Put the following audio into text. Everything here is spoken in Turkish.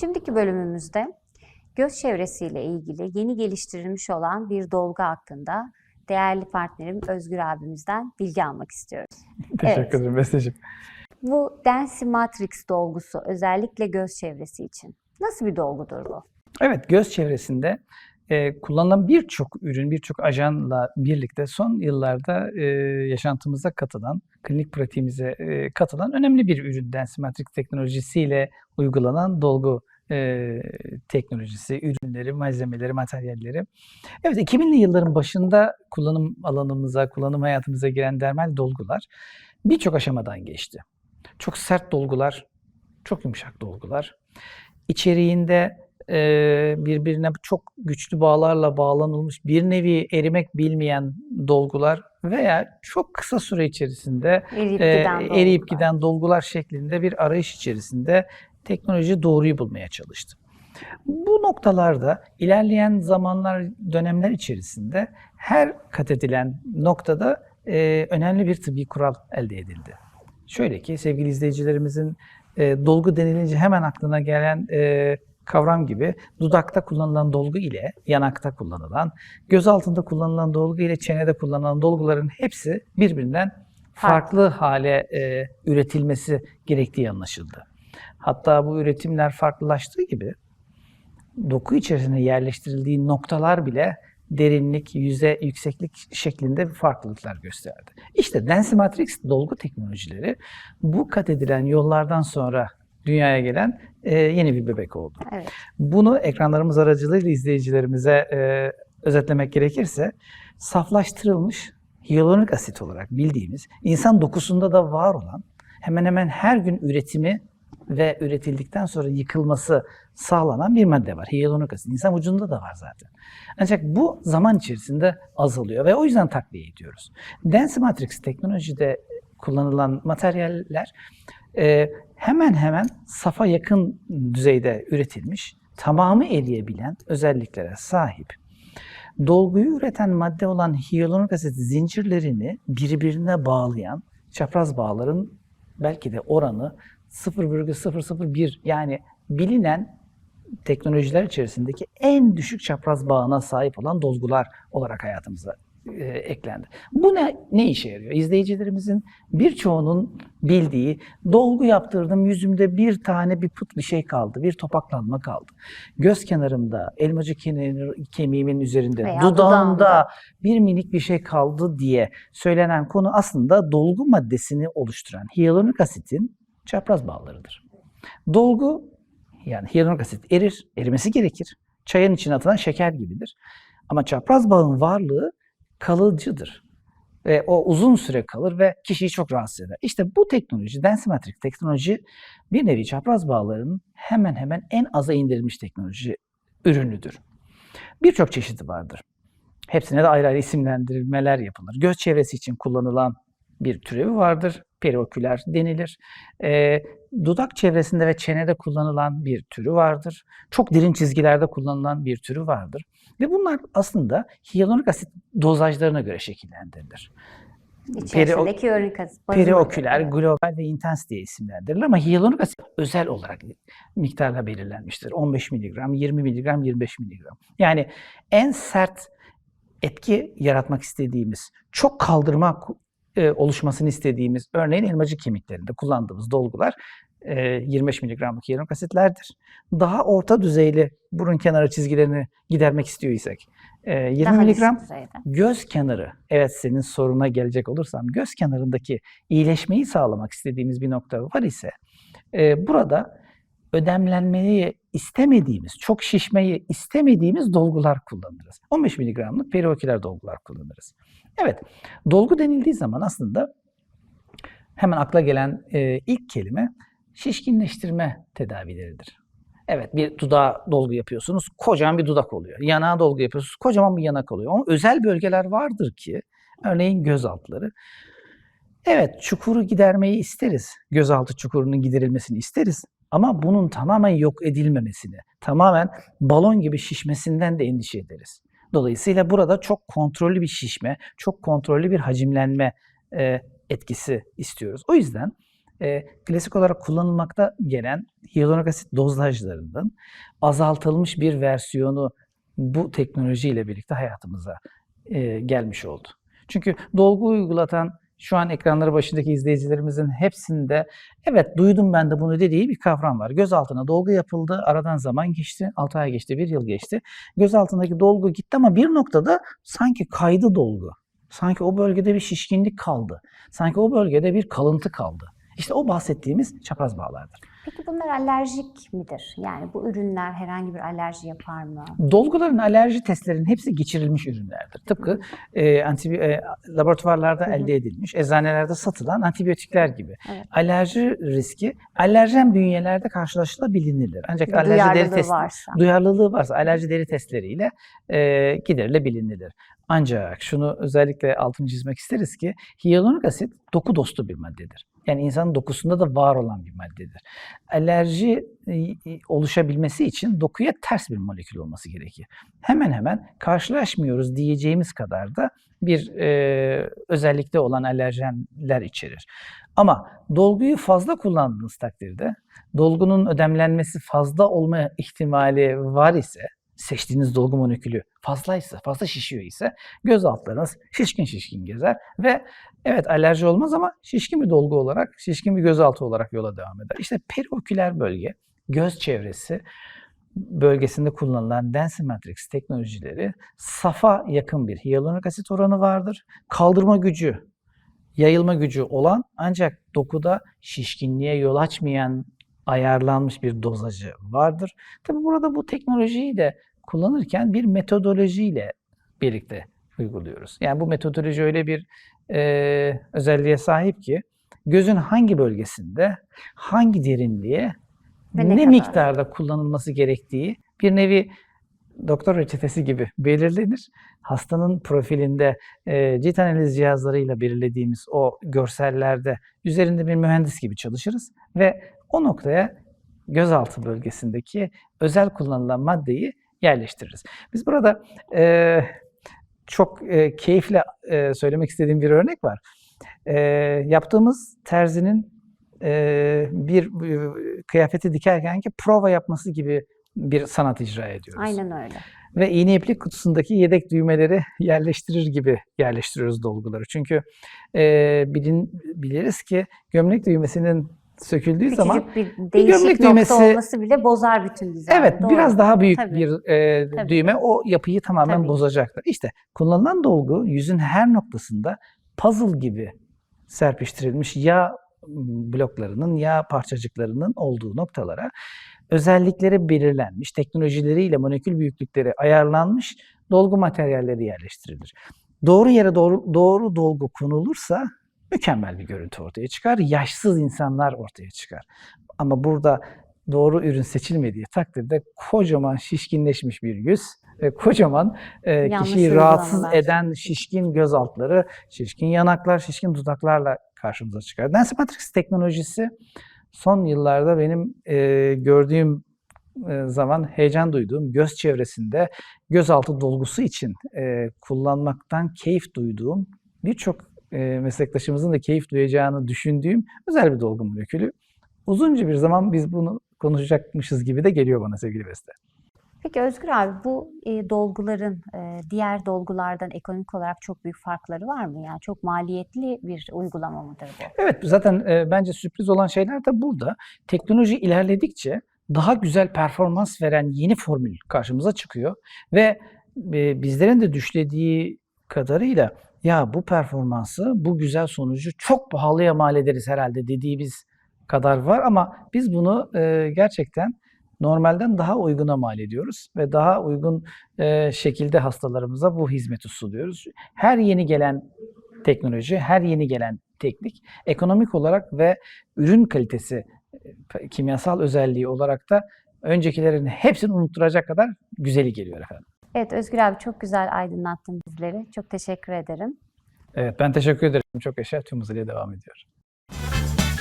Şimdiki bölümümüzde göz çevresiyle ilgili yeni geliştirilmiş olan bir dolgu hakkında değerli partnerim Özgür abimizden bilgi almak istiyoruz. Teşekkür Evet. ederim Besteciğim. Bu Densy Matrix dolgusu özellikle göz çevresi için nasıl bir dolgudur bu? Evet, göz çevresinde e, kullanılan birçok ürün, birçok ajanla birlikte son yıllarda e, yaşantımıza katılan, klinik pratiğimize e, katılan önemli bir ürün. Densimatrix teknolojisiyle uygulanan dolgu e, teknolojisi, ürünleri, malzemeleri, materyalleri. Evet, 2000'li yılların başında kullanım alanımıza, kullanım hayatımıza giren dermal dolgular birçok aşamadan geçti. Çok sert dolgular, çok yumuşak dolgular. İçeriğinde e, birbirine çok güçlü bağlarla bağlanılmış bir nevi erimek bilmeyen dolgular veya çok kısa süre içerisinde Eriyip e, giden eriyip dolgular. giden dolgular şeklinde bir arayış içerisinde teknoloji doğruyu bulmaya çalıştı. Bu noktalarda ilerleyen zamanlar, dönemler içerisinde her kat edilen noktada e, önemli bir tıbbi kural elde edildi. Şöyle ki sevgili izleyicilerimizin e, dolgu denilince hemen aklına gelen e, kavram gibi dudakta kullanılan dolgu ile yanakta kullanılan, göz altında kullanılan dolgu ile çenede kullanılan dolguların hepsi birbirinden farklı hale e, üretilmesi gerektiği anlaşıldı. Hatta bu üretimler farklılaştığı gibi doku içerisine yerleştirildiği noktalar bile derinlik, yüze, yükseklik şeklinde farklılıklar gösterdi. İşte Densimatrix dolgu teknolojileri bu kat edilen yollardan sonra dünyaya gelen e, yeni bir bebek oldu. Evet. Bunu ekranlarımız aracılığıyla izleyicilerimize e, özetlemek gerekirse saflaştırılmış hyaluronik asit olarak bildiğimiz insan dokusunda da var olan hemen hemen her gün üretimi ve üretildikten sonra yıkılması sağlanan bir madde var. Hyaluronik asit. İnsan vücudunda da var zaten. Ancak bu zaman içerisinde azalıyor ve o yüzden takviye ediyoruz. Densimatrix teknolojide kullanılan materyaller e, hemen hemen safa yakın düzeyde üretilmiş, tamamı eriyebilen özelliklere sahip. Dolguyu üreten madde olan hyaluronik asit zincirlerini birbirine bağlayan çapraz bağların belki de oranı 0,001 yani bilinen teknolojiler içerisindeki en düşük çapraz bağına sahip olan dolgular olarak hayatımıza e, eklendi. Bu ne, ne işe yarıyor? İzleyicilerimizin birçoğunun bildiği dolgu yaptırdım yüzümde bir tane bir pıt bir şey kaldı, bir topaklanma kaldı. Göz kenarımda, elmacık kemiğimin üzerinde, Veya dudağımda dudağımda. bir minik bir şey kaldı diye söylenen konu aslında dolgu maddesini oluşturan hyaluronik asitin çapraz bağlarıdır. Dolgu yani hyaluronik asit erir, erimesi gerekir. Çayın içine atılan şeker gibidir. Ama çapraz bağın varlığı kalıcıdır. Ve o uzun süre kalır ve kişiyi çok rahatsız eder. İşte bu teknoloji, Densimatrix teknoloji bir nevi çapraz bağların hemen hemen en aza indirilmiş teknoloji ürünüdür. Birçok çeşidi vardır. Hepsine de ayrı ayrı isimlendirmeler yapılır. Göz çevresi için kullanılan bir türevi vardır. Perioküler denilir. Ee, dudak çevresinde ve çenede kullanılan bir türü vardır. Çok derin çizgilerde kullanılan bir türü vardır. Ve bunlar aslında hyaluronik asit dozajlarına göre şekillendirilir. İçerisindeki hyaluronik asit Perioküler, global ve intens diye isimlendirilir ama hyaluronik asit özel olarak miktarla belirlenmiştir. 15 mg, 20 mg, 25 mg. Yani en sert etki yaratmak istediğimiz, çok kaldırma e, oluşmasını istediğimiz, örneğin elmacık kemiklerinde kullandığımız dolgular 25 mg'lık hyaluronik asitlerdir. Daha orta düzeyli burun kenarı çizgilerini gidermek istiyorsak e, 20 Daha mg düşük düzeyde. göz kenarı, evet senin soruna gelecek olursam, göz kenarındaki iyileşmeyi sağlamak istediğimiz bir nokta var ise e, burada ödemlenmeyi istemediğimiz, çok şişmeyi istemediğimiz dolgular kullanırız. 15 miligramlık perioküler dolgular kullanırız. Evet, dolgu denildiği zaman aslında hemen akla gelen e, ilk kelime şişkinleştirme tedavileridir. Evet bir dudağa dolgu yapıyorsunuz, kocaman bir dudak oluyor. Yanağa dolgu yapıyorsunuz, kocaman bir yanak oluyor. Ama özel bölgeler vardır ki, örneğin göz altları. Evet çukuru gidermeyi isteriz. Gözaltı çukurunun giderilmesini isteriz. Ama bunun tamamen yok edilmemesini, tamamen balon gibi şişmesinden de endişe ederiz. Dolayısıyla burada çok kontrollü bir şişme, çok kontrollü bir hacimlenme e, etkisi istiyoruz. O yüzden e, klasik olarak kullanılmakta gelen hyaluronik asit dozajlarının azaltılmış bir versiyonu bu teknolojiyle birlikte hayatımıza e, gelmiş oldu. Çünkü dolgu uygulatan şu an ekranları başındaki izleyicilerimizin hepsinde evet duydum ben de bunu dediği bir kavram var. Göz altına dolgu yapıldı, aradan zaman geçti, 6 ay geçti, 1 yıl geçti. Göz altındaki dolgu gitti ama bir noktada sanki kaydı dolgu. Sanki o bölgede bir şişkinlik kaldı. Sanki o bölgede bir kalıntı kaldı. İşte o bahsettiğimiz çapraz bağlardır. Peki bunlar alerjik midir? Yani bu ürünler herhangi bir alerji yapar mı? Dolguların alerji testlerinin hepsi geçirilmiş ürünlerdir. Tıpkı e, antibi- e, laboratuvarlarda elde edilmiş, eczanelerde satılan antibiyotikler gibi. Evet. Alerji riski alerjen bünyelerde karşılaşılabilir. Ancak alerji deri Duyarlılığı testi varsa. duyarlılığı varsa alerji deri testleriyle e, giderilebilir. Ancak şunu özellikle altını çizmek isteriz ki hyaluronik asit doku dostu bir maddedir. Yani insanın dokusunda da var olan bir maddedir. Alerji e, e, oluşabilmesi için dokuya ters bir molekül olması gerekir. Hemen hemen karşılaşmıyoruz diyeceğimiz kadar da bir e, özellikte olan alerjenler içerir. Ama dolguyu fazla kullandığınız takdirde dolgunun ödemlenmesi fazla olma ihtimali var ise seçtiğiniz dolgu molekülü fazlaysa, fazla şişiyor ise göz altlarınız şişkin şişkin gezer ve evet alerji olmaz ama şişkin bir dolgu olarak, şişkin bir gözaltı olarak yola devam eder. İşte perioküler bölge, göz çevresi bölgesinde kullanılan Dancing Matrix teknolojileri safa yakın bir hyaluronik asit oranı vardır. Kaldırma gücü, yayılma gücü olan ancak dokuda şişkinliğe yol açmayan ayarlanmış bir dozajı vardır. Tabi burada bu teknolojiyi de kullanırken bir metodolojiyle birlikte uyguluyoruz. Yani bu metodoloji öyle bir e, özelliğe sahip ki gözün hangi bölgesinde, hangi derinliğe, Ve ne, ne kadar? miktarda kullanılması gerektiği bir nevi doktor reçetesi gibi belirlenir. Hastanın profilinde e, cilt analiz cihazlarıyla belirlediğimiz o görsellerde üzerinde bir mühendis gibi çalışırız ve o noktaya gözaltı bölgesindeki özel kullanılan maddeyi yerleştiririz. Biz burada e, çok e, keyifle e, söylemek istediğim bir örnek var. E, yaptığımız terzinin e, bir e, kıyafeti dikerken ki prova yapması gibi bir sanat icra ediyoruz. Aynen öyle. Ve iğne iplik kutusundaki yedek düğmeleri yerleştirir gibi yerleştiriyoruz dolguları. Çünkü e, bilin, biliriz ki gömlek düğmesinin söküldüğü zaman Küçücük bir değişik gömlek düğmesi- olması bile bozar bütün dizaynı. Evet, Doğru. biraz daha büyük Tabii. bir e, Tabii. düğme o yapıyı tamamen Tabii. bozacaktır. İşte kullanılan dolgu yüzün her noktasında puzzle gibi serpiştirilmiş yağ bloklarının, yağ parçacıklarının olduğu noktalara özellikleri belirlenmiş, teknolojileriyle molekül büyüklükleri ayarlanmış dolgu materyalleri yerleştirilir. Doğru yere doğru, doğru dolgu konulursa mükemmel bir görüntü ortaya çıkar. Yaşsız insanlar ortaya çıkar. Ama burada doğru ürün seçilmediği takdirde kocaman şişkinleşmiş bir yüz ve kocaman e, kişiyi rahatsız eden şişkin göz altları, şişkin yanaklar, şişkin dudaklarla karşımıza çıkar. Dancing Matrix teknolojisi son yıllarda benim e, gördüğüm e, zaman heyecan duyduğum göz çevresinde gözaltı dolgusu için e, kullanmaktan keyif duyduğum birçok e, meslektaşımızın da keyif duyacağını düşündüğüm özel bir dolgu molekülü. Uzunca bir zaman biz bunu konuşacakmışız gibi de geliyor bana sevgili Beste. Peki Özgür abi bu e, dolguların e, diğer dolgulardan ekonomik olarak çok büyük farkları var mı? Yani çok maliyetli bir uygulama mıdır bu? Evet zaten e, bence sürpriz olan şeyler de burada. Teknoloji ilerledikçe daha güzel performans veren yeni formül karşımıza çıkıyor ve e, bizlerin de düşlediği kadarıyla ya bu performansı, bu güzel sonucu çok pahalıya mal ederiz herhalde dediğimiz kadar var ama biz bunu e, gerçekten normalden daha uyguna mal ediyoruz ve daha uygun e, şekilde hastalarımıza bu hizmeti sunuyoruz. Her yeni gelen teknoloji, her yeni gelen teknik ekonomik olarak ve ürün kalitesi, e, kimyasal özelliği olarak da öncekilerin hepsini unutturacak kadar güzeli geliyor efendim. Evet Özgür abi çok güzel aydınlattın bizleri. Çok teşekkür ederim. Evet ben teşekkür ederim. Çok yaşa tüm hızıyla devam ediyor.